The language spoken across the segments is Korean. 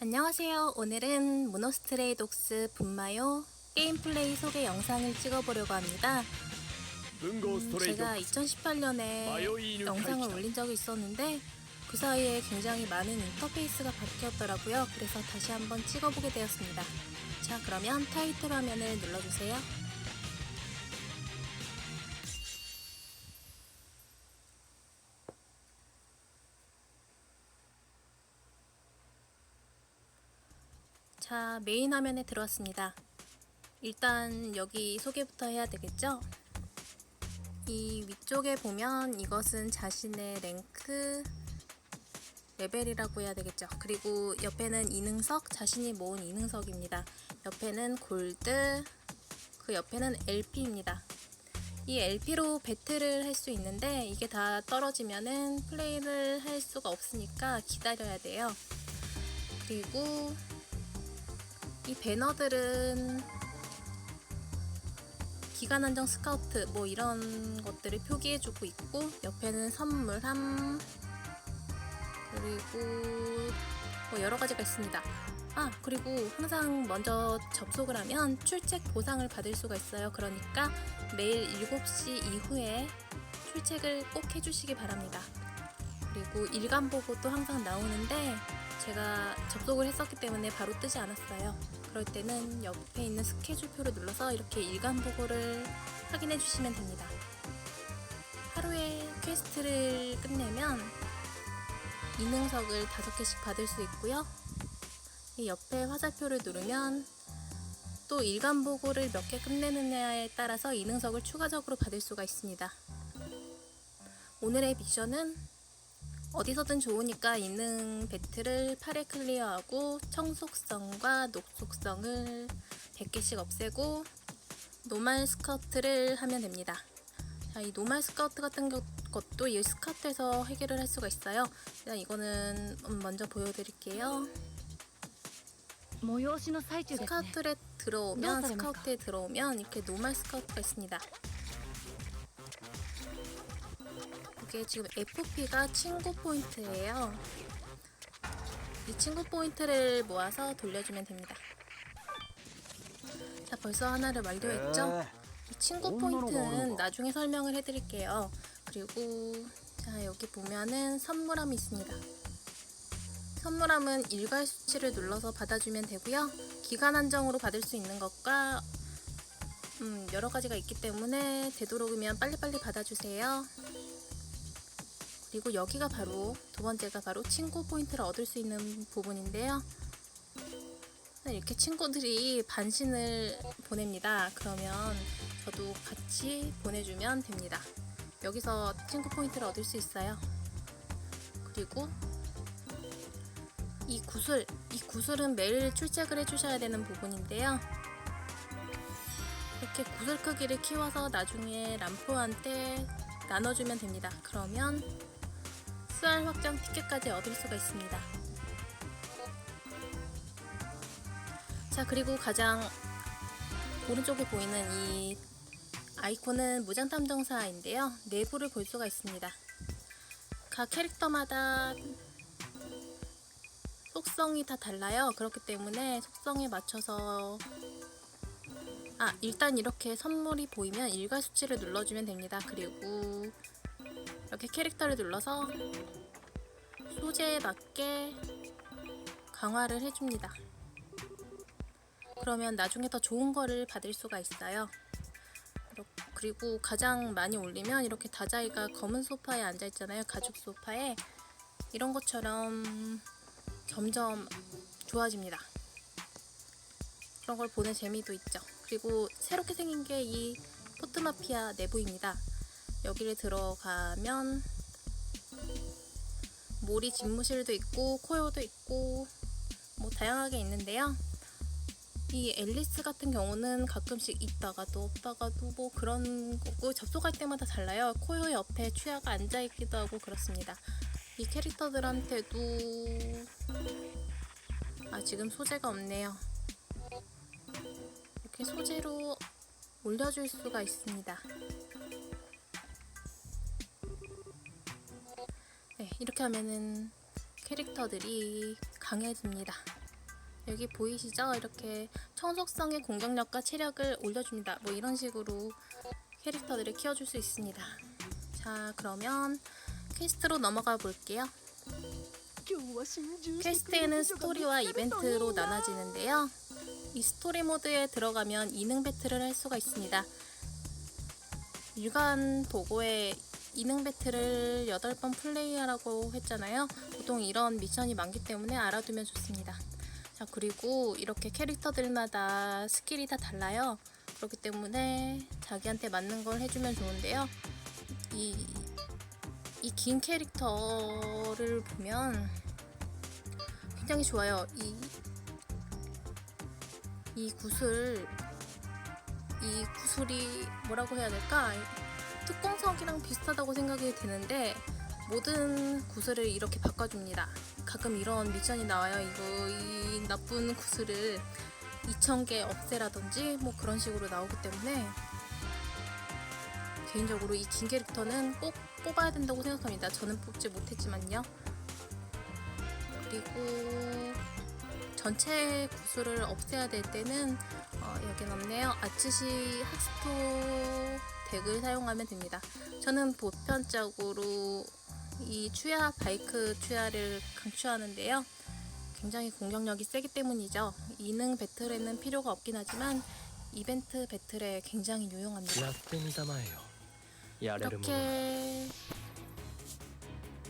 안녕하세요. 오늘은 모노스트레이 독스 분마요 게임플레이 소개 영상을 찍어보려고 합니다. 음, 제가 2018년에 영상을 올린 적이 있었는데 그 사이에 굉장히 많은 인터페이스가 바뀌었더라고요. 그래서 다시 한번 찍어보게 되었습니다. 자, 그러면 타이틀 화면을 눌러주세요. 자, 메인 화면에 들어왔습니다. 일단 여기 소개부터 해야 되겠죠? 이 위쪽에 보면 이것은 자신의 랭크 레벨이라고 해야 되겠죠. 그리고 옆에는 이능석, 자신이 모은 이능석입니다. 옆에는 골드, 그 옆에는 LP입니다. 이 LP로 배틀을 할 수 있는데 이게 다 떨어지면은 플레이를 할 수가 없으니까 기다려야 돼요. 그리고 이 배너들은 기간 한정 스카우트 뭐 이런 것들을 표기해주고 있고 옆에는 선물함 그리고 뭐 여러 가지가 있습니다. 아 그리고 항상 먼저 접속을 하면 출첵 보상을 받을 수가 있어요. 그러니까 매일 7시 이후에 출첵을 꼭 해주시기 바랍니다. 그리고 일간 보고도 항상 나오는데 제가 접속을 했었기 때문에 바로 뜨지 않았어요. 그럴 때는 옆에 있는 스케줄표를 눌러서 이렇게 일간 보고를 확인해 주시면 됩니다. 하루에 퀘스트를 끝내면 이능석을 5개씩 받을 수 있고요. 이 옆에 화살표를 누르면 또 일간 보고를 몇 개 끝내느냐에 따라서 이능석을 추가적으로 받을 수가 있습니다. 오늘의 미션은 어디서든 좋으니까 있는 배틀을 팔에 클리어하고 청속성과 녹속성을 100개씩 없애고 노말 스커트를 하면 됩니다. 자, 이 노말 스커트 같은 것도 이 스커트에서 해결을 할 수가 있어요. 일단 이거는 음, 먼저 보여드릴게요. 스카우트에 들어오면 스카우트에 들어오면 이렇게 노말 스카우트가 있습니다. 이게 지금 FP가 친구 포인트예요. 이 친구 포인트를 모아서 돌려주면 됩니다. 자, 벌써 하나를 완료했죠? 이 친구 포인트는 나중에 설명을 해드릴게요. 그리고 자 여기 보면은 선물함이 있습니다. 선물함은 일괄 수치를 눌러서 받아주면 되고요. 기간 한정으로 받을 수 있는 것과 음, 여러 가지가 있기 때문에 되도록이면 빨리빨리 받아주세요. 그리고 여기가 바로 두 번째가 바로 친구 포인트를 얻을 수 있는 부분인데요. 이렇게 친구들이 반신을 보냅니다. 그러면 저도 같이 보내주면 됩니다. 여기서 친구 포인트를 얻을 수 있어요. 그리고 이 구슬, 이 구슬은 매일 출첵을 해주셔야 되는 부분인데요. 이렇게 구슬 크기를 키워서 나중에 람포한테 나눠주면 됩니다. 그러면 수알 확장 티켓까지 얻을 수가 있습니다. 자, 그리고 가장 오른쪽에 보이는 이 아이콘은 무장탐정사인데요. 내부를 볼 수가 있습니다. 각 캐릭터마다 속성이 다 달라요. 그렇기 때문에 속성에 맞춰서 아 일단 이렇게 선물이 보이면 일괄 수치를 눌러주면 됩니다. 그리고 이렇게 캐릭터를 눌러서 소재에 맞게 강화를 해줍니다. 그러면 나중에 더 좋은 거를 받을 수가 있어요. 그리고 가장 많이 올리면 이렇게 다자이가 검은 소파에 앉아 있잖아요. 가죽 소파에 이런 것처럼 점점 좋아집니다. 그런 걸 보는 재미도 있죠. 그리고 새롭게 생긴 게 이 포트마피아 내부입니다. 여기를 들어가면 모리 집무실도 있고 코요도 있고 뭐 다양하게 있는데요. 이 앨리스 같은 경우는 가끔씩 있다가도 없다가도 뭐 그런 거고 접속할 때마다 달라요. 코요 옆에 추야가 앉아 있기도 하고 그렇습니다. 이 캐릭터들한테도 아 지금 소재가 없네요. 이렇게 소재로 올려줄 수가 있습니다. 이렇게 하면은 캐릭터들이 강해집니다. 여기 보이시죠? 이렇게 청속성의 공격력과 체력을 올려줍니다. 뭐 이런 식으로 캐릭터들을 키워줄 수 있습니다. 자, 그러면 퀘스트로 넘어가 볼게요. 퀘스트에는 스토리와 이벤트로 나눠지는데요. 이 스토리 모드에 들어가면 이능 배틀을 할 수가 있습니다. 일간 보고에 이능 배틀을 8번 플레이하라고 했잖아요. 보통 이런 미션이 많기 때문에 알아두면 좋습니다. 자, 그리고 이렇게 캐릭터들마다 스킬이 다 달라요. 그렇기 때문에 자기한테 맞는 걸 해주면 좋은데요. 이, 이 긴 캐릭터를 보면 굉장히 좋아요. 이, 이 구슬, 이 구슬이 뭐라고 해야 될까? 특공석이랑 비슷하다고 생각이 드는데 모든 구슬을 이렇게 바꿔줍니다. 가끔 이런 미션이 나와요. 이거 이 나쁜 구슬을 2,000개 없애라든지 뭐 그런 식으로 나오기 때문에 개인적으로 이 긴 캐릭터는 꼭 뽑아야 된다고 생각합니다. 저는 뽑지 못했지만요. 그리고 전체 구슬을 없애야 될 때는 어, 여긴 없네요. 아츠시 학스토 덱을 사용하면 됩니다. 저는 보편적으로 이 추야, 바이크 추야를 강추하는데요. 굉장히 공격력이 세기 때문이죠. 이능 배틀에는 필요가 없긴 하지만 이벤트 배틀에 굉장히 유용합니다. 이렇게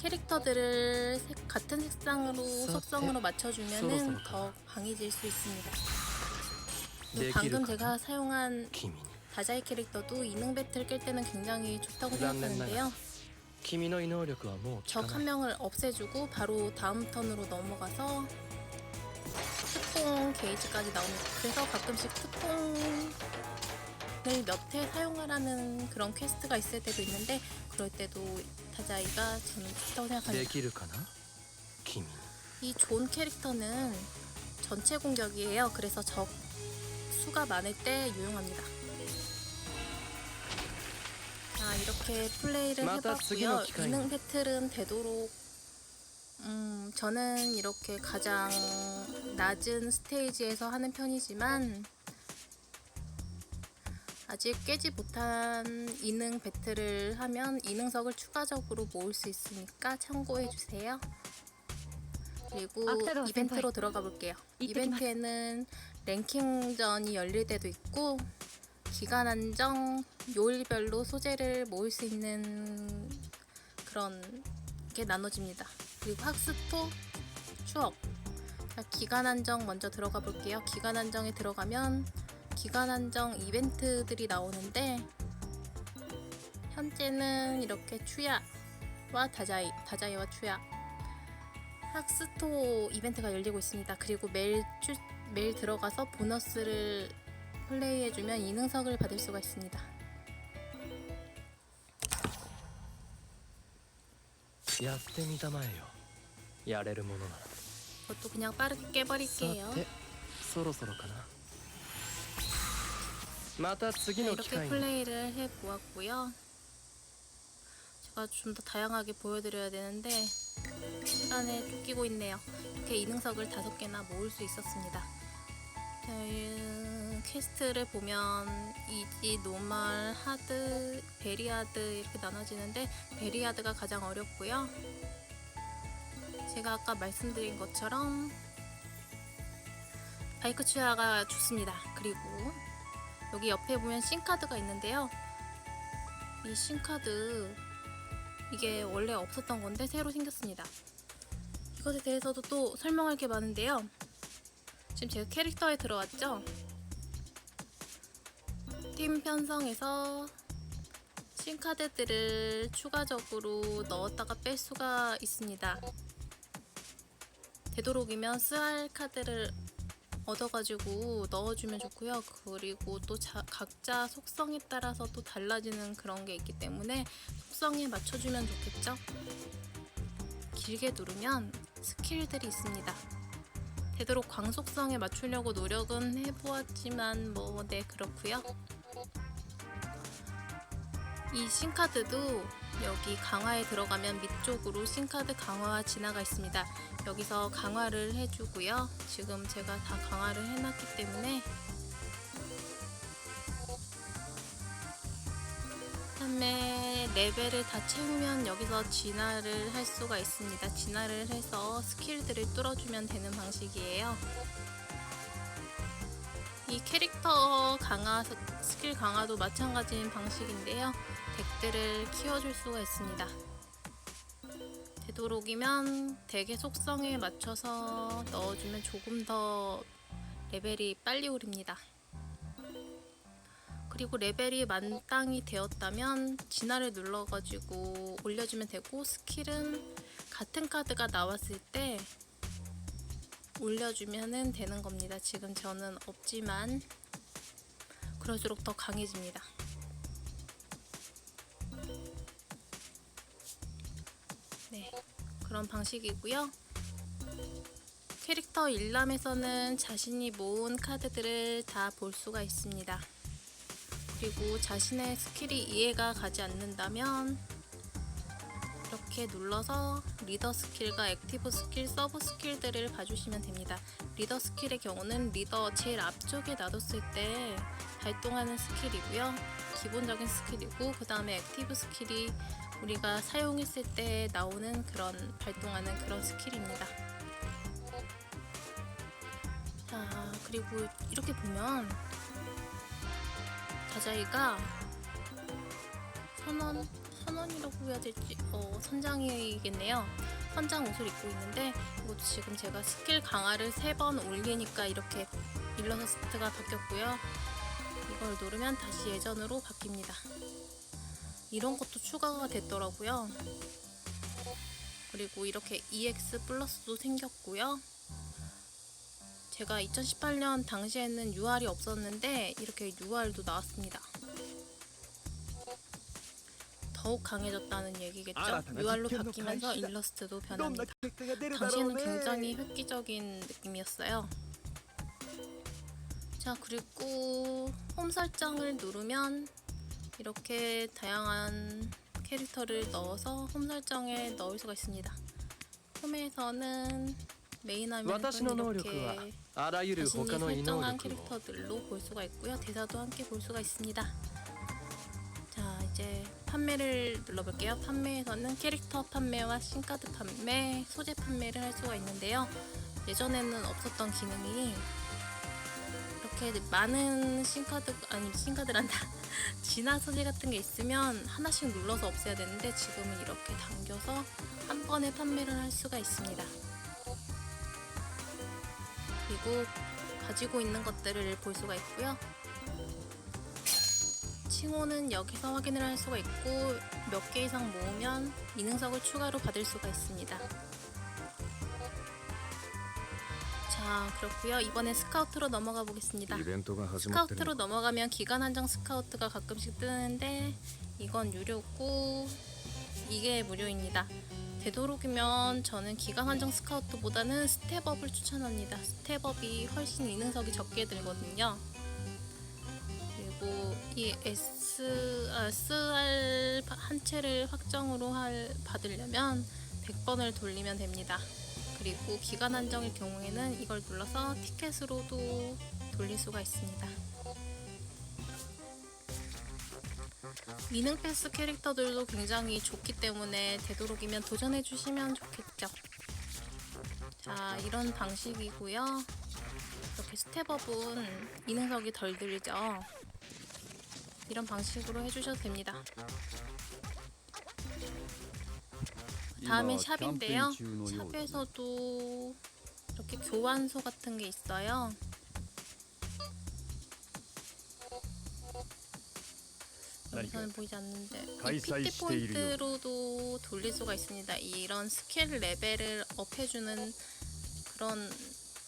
캐릭터들을 같은 색상으로 속성으로 맞춰주면 더 강해질 수 있습니다. 방금 제가 사용한 다자이 캐릭터도 이능 배틀 깰 때는 굉장히 좋다고残念ながら 생각하는데요. 君の異能力はもう効 적 か 한 ない 명을 없애주고 바로 다음 턴으로 넘어가서 특공 게이지까지 나옵니다. 그래서 가끔씩 특공을 몇 회 사용하라는 그런 퀘스트가 있을 때도 있는데 그럴 때도 다자이가 저는 좋다고 で 생각합니다. きるかな君に 이 존 캐릭터는 전체 공격이에요. 그래서 적 수가 많을 때 유용합니다. 자 이렇게 플레이를 해봤고요. 이능 배틀은 되도록 음 저는 이렇게 가장 낮은 스테이지에서 하는 편이지만 아직 깨지 못한 이능 배틀을 하면 이능석을 추가적으로 모을 수 있으니까 참고해 주세요. 그리고 이벤트로. 들어가 볼게요. 이벤트에는 랭킹전이 열릴 때도 있고 기간 한정 요일별로 소재를 모을 수 있는 그런 게 나눠집니다. 그리고 학스토 추억 자, 기간 한정 먼저 들어가 볼게요. 기간 한정에 들어가면 기간 한정 이벤트들이 나오는데 현재는 이렇게 추야와 다자이, 다자이와 추야 학스토 이벤트가 열리고 있습니다. 그리고 매일 추, 매일 들어가서 보너스를 플레이해주면 이능석을 받을 수가 있습니다. 그것도 그냥 빠르게 깨버릴게요. 사테. 소로소로카나. 네, 이렇게 플레이를 해보았고요. 제가 좀 더 다양하게 보여드려야 되는데 시간에 쫓기고 있네요. 이렇게 이능석을 다섯 개나 모을 수 있었습니다. 자, 음, 퀘스트를 보면 이지, 노멀, 하드, 베리하드 이렇게 나눠지는데 베리하드가 가장 어렵고요. 제가 아까 말씀드린 것처럼 바이크 추야가 좋습니다. 그리고 여기 옆에 보면 신카드가 있는데요. 이 신카드 이게 원래 없었던 건데 새로 생겼습니다. 이것에 대해서도 또 설명할 게 많은데요. 지금 제가 캐릭터에 들어왔죠? 팀 편성에서 신카드들을 추가적으로 넣었다가 뺄 수가 있습니다. 되도록이면 스알 카드를 얻어가지고 넣어주면 좋고요. 그리고 또 자- 각자 속성에 따라서 또 달라지는 그런 게 있기 때문에 속성에 맞춰주면 좋겠죠. 길게 누르면 스킬들이 있습니다. 되도록 광속성에 맞추려고 노력은 해보았지만 뭐 네 그렇고요. 이 신카드도 여기 강화에 들어가면 밑쪽으로 신카드 강화 진화가 있습니다. 여기서 강화를 해주고요. 지금 제가 다 강화를 해놨기 때문에 그다음에 레벨을 다 채우면 여기서 진화를 할 수가 있습니다. 진화를 해서 스킬들을 뚫어주면 되는 방식이에요. 이 캐릭터 강화, 스킬 강화도 마찬가지인 방식인데요. 덱들을 키워줄 수가 있습니다. 되도록이면 덱의 속성에 맞춰서 넣어주면 조금 더 레벨이 빨리 오릅니다. 그리고 레벨이 만땅이 되었다면 진화를 눌러가지고 올려주면 되고 스킬은 같은 카드가 나왔을 때 올려주면 되는 겁니다. 지금 저는 없지만 그럴수록 더 강해집니다. 그런 방식이고요. 캐릭터 일람에서는 자신이 모은 카드들을 다 볼 수가 있습니다. 그리고 자신의 스킬이 이해가 가지 않는다면 이렇게 눌러서 리더 스킬과 액티브 스킬, 서브 스킬들을 봐주시면 됩니다. 리더 스킬의 경우는 리더 제일 앞쪽에 놔뒀을 때 발동하는 스킬이고요. 기본적인 스킬이고 그 다음에 액티브 스킬이 우리가 사용했을 때 나오는 그런 발동하는 그런 스킬입니다. 자 그리고 이렇게 보면 다자이가 선원 선원이라고 해야 될지 어, 선장이겠네요. 선장 옷을 입고 있는데 이것도 지금 제가 스킬 강화를 세 번 올리니까 이렇게 일러스트가 바뀌었고요. 이걸 누르면 다시 예전으로 바뀝니다. 이런 것도 추가가 됐더라고요. 그리고 이렇게 EX 플러스도 생겼고요. 제가 2018년 당시에는 UR이 없었는데 이렇게 UR도 나왔습니다. 더욱 강해졌다는 얘기겠죠? UR로 바뀌면서 일러스트도 변합니다. 당시에는 굉장히 획기적인 느낌이었어요. 자, 그리고 홈 설정을 누르면 이렇게 다양한 캐릭터를 넣어서 홈 설정에 넣을 수가 있습니다. 홈에서는 메인 화면 이렇게 자신이 설정한 캐릭터들로 볼 수가 있고요. 대사도 함께 볼 수가 있습니다. 자, 이제 판매를 눌러볼게요. 판매에서는 캐릭터 판매와 신카드 판매, 소재 판매를 할 수가 있는데요. 예전에는 없었던 기능이 이렇게 많은 신카드 아니 신카드란다 진화 소재 같은 게 있으면 하나씩 눌러서 없애야 되는데 지금은 이렇게 당겨서 한 번에 판매를 할 수가 있습니다. 그리고 가지고 있는 것들을 볼 수가 있고요. 칭호는 여기서 확인을 할 수가 있고 몇 개 이상 모으면 이 능석을 추가로 받을 수가 있습니다. 자 그렇고요. 이번에 스카우트로 넘어가 보겠습니다. 이벤트가 스카우트로 넘어가면 기간 한정 스카우트가 가끔씩 뜨는데 이건 유료고 이게 무료입니다. 되도록이면 저는 기간 한정 스카우트보다는 스텝업을 추천합니다. 스텝업이 훨씬 이능석이 적게 들거든요. 그리고 이 S, 아, SR 한 채를 확정으로 할, 받으려면 100번을 돌리면 됩니다. 그리고 기간 한정일 경우에는 이걸 눌러서 티켓으로도 돌릴 수가 있습니다. 미능 패스 캐릭터들도 굉장히 좋기 때문에 되도록이면 도전해 주시면 좋겠죠. 자, 이런 방식이고요. 이렇게 스텝업은 이능석이 덜 들죠. 이런 방식으로 해주셔도 됩니다. 다음에 샵인데요. 샵에서도 이렇게 교환소 같은 게 있어요. 여기서는 보이지 않는데 이 PT. 포인트로도 돌릴 수가 있습니다. 이런 스킬 레벨을 업해주는 그런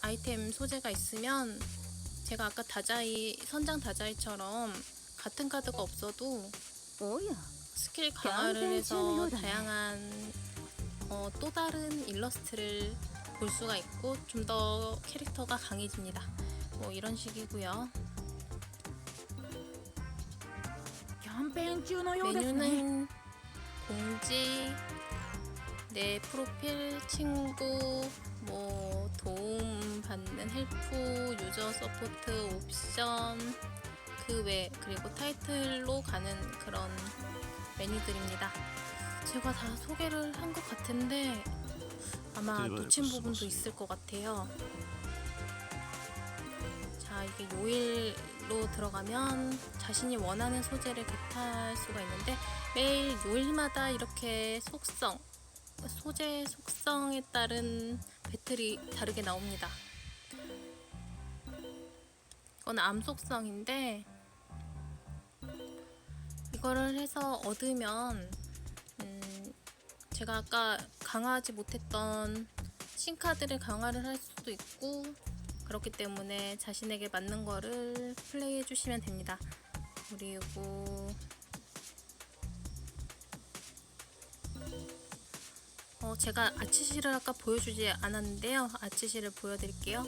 아이템 소재가 있으면 제가 아까 다자이 선장 다자이처럼 같은 카드가 없어도 스킬 강화를 해서. 다양한 어, 또 다른 일러스트를 볼 수가 있고 좀 더 캐릭터가 강해집니다. 뭐 이런 식이고요. 메뉴는 공지, 내 프로필, 친구, 뭐 도움 받는 헬프, 유저 서포트, 옵션, 그 외 그리고 타이틀로 가는 그런 메뉴들입니다. 제가 다 소개를 한 것 같은데 아마 놓친 부분도 있을 것 같아요. 자, 이게 요일로 들어가면 자신이 원하는 소재를 겟할 수가 있는데 매일 요일마다 이렇게 속성, 소재 속성에 따른 배틀이 다르게 나옵니다. 이건 암 속성인데 이거를 해서 얻으면 음, 제가 아까 강화하지 못했던 신카드를 강화를 할 수도 있고 그렇기 때문에 자신에게 맞는 거를 플레이해 주시면 됩니다. 그리고 어, 제가 아치시를 아까 보여주지 않았는데요. 아치시를 보여드릴게요.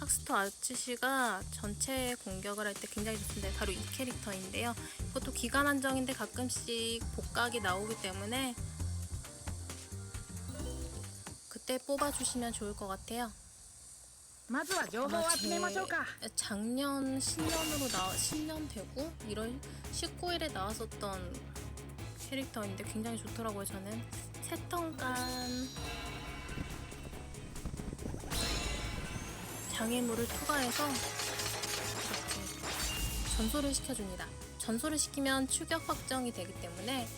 학스터 아츠시가 전체 공격을 할 때 굉장히 좋던데 바로 이 캐릭터인데요. 이것도 기간 한정인데 가끔씩 복각이 나오기 때문에 그때 뽑아주시면 좋을 것 같아요. 먼저 작년 신년으로 나 신년 되고 1월 19일에 나왔었던 캐릭터인데 굉장히 좋더라고요. 저는 세턴간 방해물을 투과해서 이렇게 전소를 시켜줍니다. 전소를 시키면 추격 확정이 되기 때문에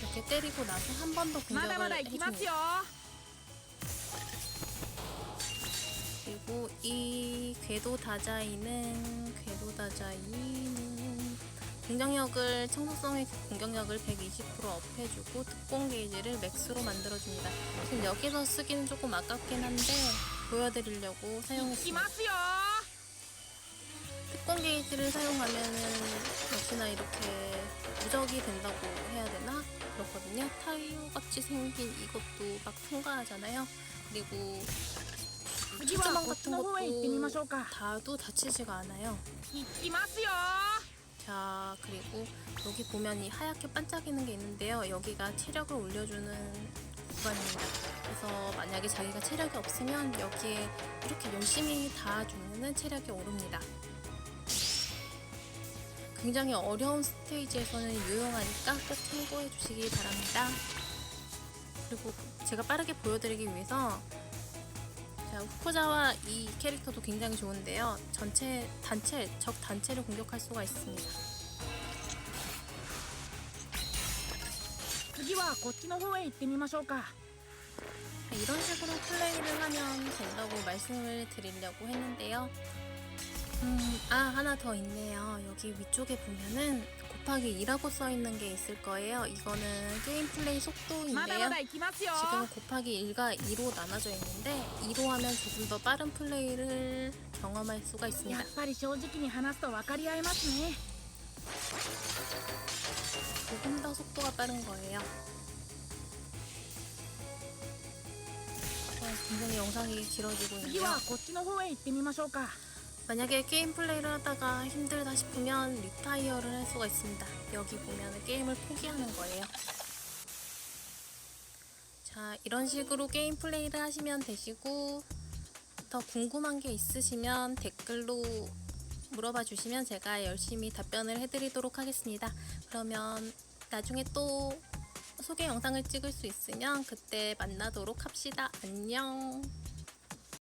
이렇게 때리고 나서 한 번 더 공격을 해줍니다. 그리고 이 궤도 다자이는 궤도 다자이는 공격력을 청소성의 공격력을 120% 업해주고 특공 게이지를 맥스로 만들어줍니다. 지금 여기서 쓰기는 조금 아깝긴 한데 보여드리려고 사용했습니다. 특권 게이지를 사용하면은 역시나 이렇게 무적이 된다고 해야 되나? 그렇거든요. 타이어 같이 생긴 이것도 막 통과하잖아요. 그리고 특수망 같은 것도 다도 다치지가 않아요. 자, 그리고 여기 보면 이 하얗게 반짝이는 게 있는데요. 여기가 체력을 올려주는 구간입니다. 그래서 만약에 자기가 체력이 없으면 여기에 이렇게 열심히 닿아주면 체력이 오릅니다. 굉장히 어려운 스테이지에서는 유용하니까 꼭 참고해 주시기 바랍니다. 그리고 제가 빠르게 보여드리기 위해서 자, 후코자와 이 캐릭터도 굉장히 좋은데요. 전체 단체 적 단체를 공격할 수가 있습니다. 次はこっちの方へ行ってみましょうか 네, 이런 식으로 플레이를 하면 된다고 말씀을 드리려고 했는데요. 음, 아, 하나 더 있네요. 여기 위쪽에 보면은 곱하기 2라고 써있는 게 있을 거예요. 이거는 게임 플레이 속도인데요. 지금은 곱하기 1과 2로 나눠져 있는데 2로 하면 조금 더 빠른 플레이를 경험할 수가 있습니다. 조금 더 속도가 빠른 거예요. 어, 굉장히 영상이 길어지고 次 있네요. はこっちの方へ行ってみましょうか 만약에 게임 플레이를 하다가 힘들다 싶으면 리타이어를 할 수가 있습니다. 여기 보면 게임을 포기하는 거예요. 자, 이런 식으로 게임 플레이를 하시면 되시고 더 궁금한 게 있으시면 댓글로 물어봐 주시면 제가 열심히 답변을 해드리도록 하겠습니다. 그러면 나중에 또 소개 영상을 찍을 수 있으면 그때 만나도록 합시다. 안녕.